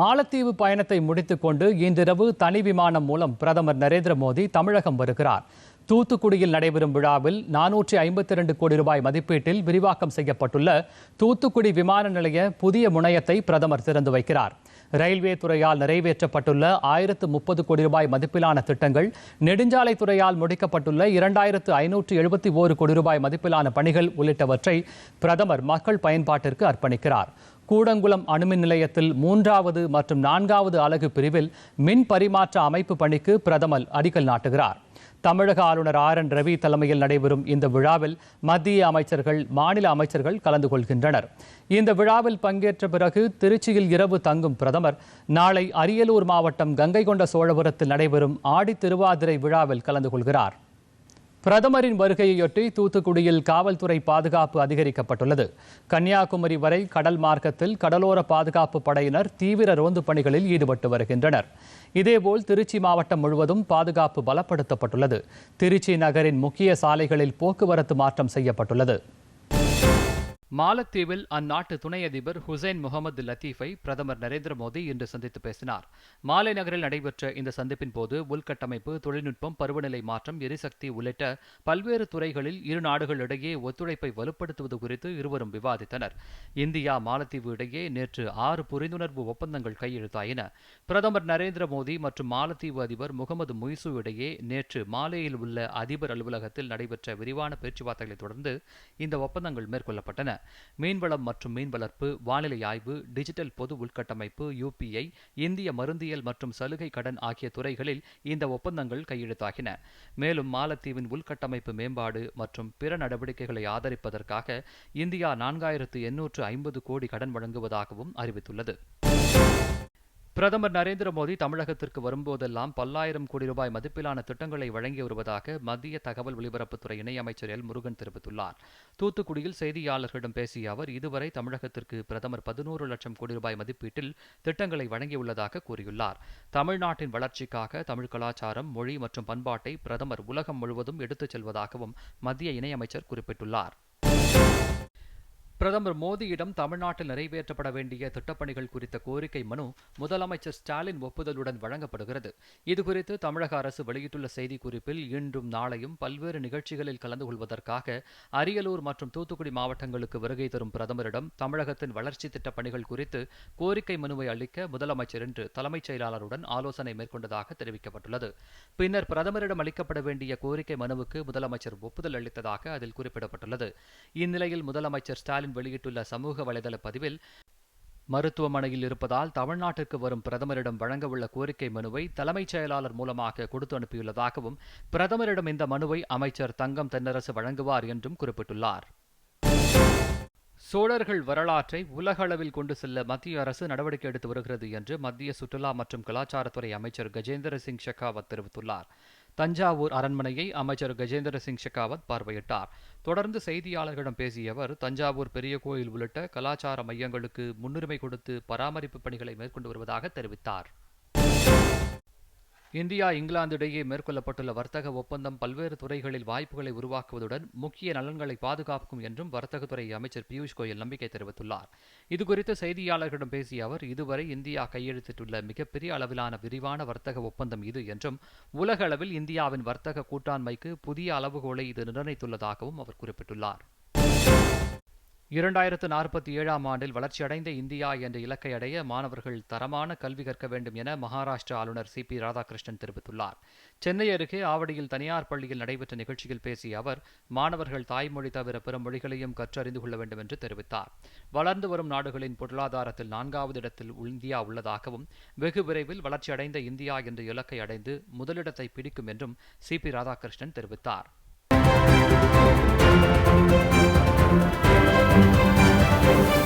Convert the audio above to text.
மாலத்தீவு பயணத்தை முடித்துக்கொண்டு இன்றிரவு தனி விமானம் மூலம் பிரதமர் நரேந்திர மோடி தமிழகம் வருகிறார். தூத்துக்குடியில் நடைபெறும் விழாவில் நானூற்றி ஐம்பத்தி இரண்டு கோடி ரூபாய் மதிப்பீட்டில் விரிவாக்கம் செய்யப்பட்டுள்ள தூத்துக்குடி விமான நிலைய புதிய முனையத்தை பிரதமர் திறந்து வைக்கிறார். ரயில்வே துறையால் நிறைவேற்றப்பட்டுள்ள ஆயிரத்து முப்பது கோடி ரூபாய் மதிப்பிலான திட்டங்கள் நெடுஞ்சாலை துறையால் முடிக்கப்பட்டுள்ள இரண்டாயிரத்து ஐநூற்று எழுபத்தி ஓரு கோடி ரூபாய் மதிப்பிலான பணிகள் உள்ளிட்டவற்றை பிரதமர் மக்கள் பயன்பாட்டிற்கு அர்ப்பணிக்கிறார். கூடங்குளம் அணுமின் நிலையத்தில் மூன்றாவது மற்றும் நான்காவது அலகு பிரிவில் மின் பரிமாற்ற அமைப்பு பணிக்கு பிரதமர் அடிக்கல் நாட்டுகிறார். தமிழக ஆளுநர் ஆர் என் ரவி தலைமையில் நடைபெறும் இந்த விழாவில் மத்திய அமைச்சர்கள் மாநில அமைச்சர்கள் கலந்து கொள்கின்றனர். இந்த விழாவில் பங்கேற்ற பிறகு திருச்சியில் இரவு தங்கும் பிரதமர் நாளை அரியலூர் மாவட்டம் கங்கை கொண்ட சோழபுரத்தில் நடைபெறும் ஆடி திருவாதிரை விழாவில் கலந்து கொள்கிறார். பிரதமரின் வருகையொட்டி தூத்துக்குடியில் காவல்துறை பாதுகாப்பு அதிகரிக்கப்பட்டுள்ளது. கன்னியாகுமரி வரை கடல் மார்க்கத்தில் கடலோர பாதுகாப்பு படையினர் தீவிர ரோந்து பணிகளில் ஈடுபட்டு வருகின்றனர். இதேபோல் திருச்சி மாவட்டம் முழுவதும் பாதுகாப்பு பலப்படுத்தப்பட்டுள்ளது. திருச்சி நகரின் முக்கிய சாலைகளில் போக்குவரத்து மாற்றம் செய்யப்பட்டுள்ளது. மாலத்தீவில் அந்நாட்டு துணை அதிபர் ஹுசைன் முகமது லத்தீஃபை பிரதமர் நரேந்திர மோடி இன்று சந்தித்து பேசினார். மாலை நகரில் நடைபெற்ற இந்த சந்திப்பின் போது உள்கட்டமைப்பு தொழில்நுட்பம் பருவநிலை மாற்றம் எரிசக்தி உள்ளிட்ட பல்வேறு துறைகளில் இரு நாடுகளிடையே ஒத்துழைப்பை வலுப்படுத்துவது குறித்து இருவரும் விவாதித்தனர். இந்தியா மாலத்தீவு இடையே நேற்று ஆறு புரிந்துணர்வு ஒப்பந்தங்கள் கையெழுத்தாயின. பிரதமர் நரேந்திர மோடி மற்றும் மாலத்தீவு அதிபர் முகமது முய்சு இடையே நேற்று மாலேயில் உள்ள அதிபர் அலுவலகத்தில் நடைபெற்ற விரிவான பேச்சுவார்த்தைகளைத் தொடர்ந்து இந்த ஒப்பந்தங்கள் மேற்கொள்ளப்பட்டன. மீன்வளம் மற்றும் மீன் வளர்ப்பு வானிலை ஆய்வு டிஜிட்டல் பொது உள்கட்டமைப்பு யுபிஐ இந்திய மருந்தியல் மற்றும் சலுகை கடன் ஆகிய துறைகளில் இந்த ஒப்பந்தங்கள் கையெழுத்தாகின. மேலும் மாலத்தீவின் உள்கட்டமைப்பு மேம்பாடு மற்றும் பிற நடவடிக்கைகளை ஆதரிப்பதற்காக இந்தியா நான்காயிரத்து எண்ணூற்று ஐம்பது கோடி கடன் வழங்குவதாகவும் அறிவித்துள்ளது. பிரதமர் நரேந்திர மோடி தமிழகத்திற்கு வரும்போதெல்லாம் பல்லாயிரம் கோடி ரூபாய் மதிப்பிலான திட்டங்களை வழங்கி வருவதாக மத்திய தகவல் ஒலிபரப்புத்துறை இணையமைச்சர் எல். முருகன் தெரிவித்துள்ளார். தூத்துக்குடியில் செய்தியாளர்களிடம் பேசிய அவர் இதுவரை தமிழகத்திற்கு பிரதமர் பதினோரு லட்சம் கோடி ரூபாய் மதிப்பீட்டில் திட்டங்களை வழங்கியுள்ளதாக கூறியுள்ளார். தமிழ்நாட்டின் வளர்ச்சிக்காக தமிழ் கலாச்சாரம் மொழி மற்றும் பண்பாட்டை பிரதமர் உலகம் முழுவதும் எடுத்துச் செல்வதாகவும் மத்திய இணையமைச்சர் குறிப்பிட்டுள்ளார். பிரதமர் மோடியிடம் தமிழ்நாட்டில் நிறைவேற்றப்பட வேண்டிய திட்டப்பணிகள் குறித்த கோரிக்கை மனு முதலமைச்சர் ஸ்டாலின் ஒப்புதலுடன் வழங்கப்படுகிறது. இதுகுறித்து தமிழக அரசு வெளியிட்டுள்ள செய்திக்குறிப்பில் இன்றும் நாளையும் பல்வேறு நிகழ்ச்சிகளில் கலந்து கொள்வதற்காக அரியலூர் மற்றும் தூத்துக்குடி மாவட்டங்களுக்கு வருகை தரும் பிரதமரிடம் தமிழகத்தின் வளர்ச்சி திட்டப்பணிகள் குறித்து கோரிக்கை மனுவை அளிக்க முதலமைச்சர் இன்று தலைமைச் செயலாளருடன் ஆலோசனை மேற்கொண்டதாக தெரிவிக்கப்பட்டுள்ளது. பின்னர் பிரதமரிடம் அளிக்கப்பட வேண்டிய கோரிக்கை மனுவுக்கு முதலமைச்சர் ஒப்புதல் அளித்ததாக அதில் குறிப்பிடப்பட்டுள்ளது. இந்நிலையில் முதலமைச்சர் ஸ்டாலின் ஸ்டாலின் வெளியிட்டுள்ள சமூக வலைதள பதிவில் மருத்துவமனையில் இருப்பதால் தமிழ்நாட்டிற்கு வரும் பிரதமரிடம் வழங்கவுள்ள கோரிக்கை மனுவை தலைமைச் செயலாளர் மூலமாக கொடுத்து அனுப்பியுள்ளதாகவும் பிரதமரிடம் இந்த மனுவை அமைச்சர் தங்கம் தென்னரசு வழங்குவார் என்றும் குறிப்பிட்டுள்ளார். சோழர்கள் வரலாற்றை உலக அளவில் கொண்டு செல்ல மத்திய அரசு நடவடிக்கை எடுத்து வருகிறது என்று மத்திய சுற்றுலா மற்றும் கலாச்சாரத்துறை அமைச்சர் கஜேந்திர சிங் ஷெகாவத் தெரிவித்துள்ளார். தஞ்சாவூர் அரண்மனையை அமைச்சர் கஜேந்திர சிங் ஷெகாவத் பார்வையிட்டார். தொடர்ந்து செய்தியாளர்களிடம் பேசிய அவர் தஞ்சாவூர் பெரிய கோயில் உள்ளிட்ட கலாச்சார மையங்களுக்கு முன்னுரிமை கொடுத்து பராமரிப்பு பணிகளை மேற்கொண்டு வருவதாக தெரிவித்தார். இந்தியா இங்கிலாந்து இடையே மேற்கொள்ளப்பட்டுள்ள வர்த்தக ஒப்பந்தம் பல்வேறு துறைகளில் வாய்ப்புகளை உருவாக்குவதுடன் முக்கிய நலன்களை பாதுகாக்கும் என்றும் வர்த்தகத்துறை அமைச்சர் பியூஷ் கோயல் நம்பிக்கை தெரிவித்துள்ளார். இதுகுறித்து செய்தியாளர்களிடம் பேசிய அவர் இதுவரை இந்தியா கையெழுத்திட்டுள்ள மிகப்பெரிய அளவிலான விரிவான வர்த்தக ஒப்பந்தம் இது என்றும் உலக அளவில் இந்தியாவின் வர்த்தக கூட்டாண்மைக்கு புதிய அளவுகோலை இது நிர்ணயித்துள்ளதாகவும் அவர் குறிப்பிட்டுள்ளார். இரண்டாயிரத்து நாற்பத்தி ஏழாம் ஆண்டில் வளர்ச்சியடைந்த இந்தியா என்ற இலக்கை அடைய மாணவர்கள் தரமான கல்வி கற்க வேண்டும் என மகாராஷ்டிரா ஆளுநர் சி பி ராதாகிருஷ்ணன் தெரிவித்துள்ளார். சென்னை அருகே ஆவடியில் தனியார் பள்ளியில் நடைபெற்ற நிகழ்ச்சியில் பேசிய அவர் மாணவர்கள் தாய்மொழி தவிர பிற மொழிகளையும் கற்றறிந்து கொள்ள வேண்டும் என்று தெரிவித்தார். வளர்ந்து வரும் நாடுகளின் பொருளாதாரத்தில் நான்காவது இடத்தில் இந்தியா உள்ளதாகவும் வெகு விரைவில் வளர்ச்சியடைந்த இந்தியா என்ற இலக்கை அடைந்து முதலிடத்தை பிடிக்கும் என்றும் சி பி ராதாகிருஷ்ணன் தெரிவித்தார். Thank you.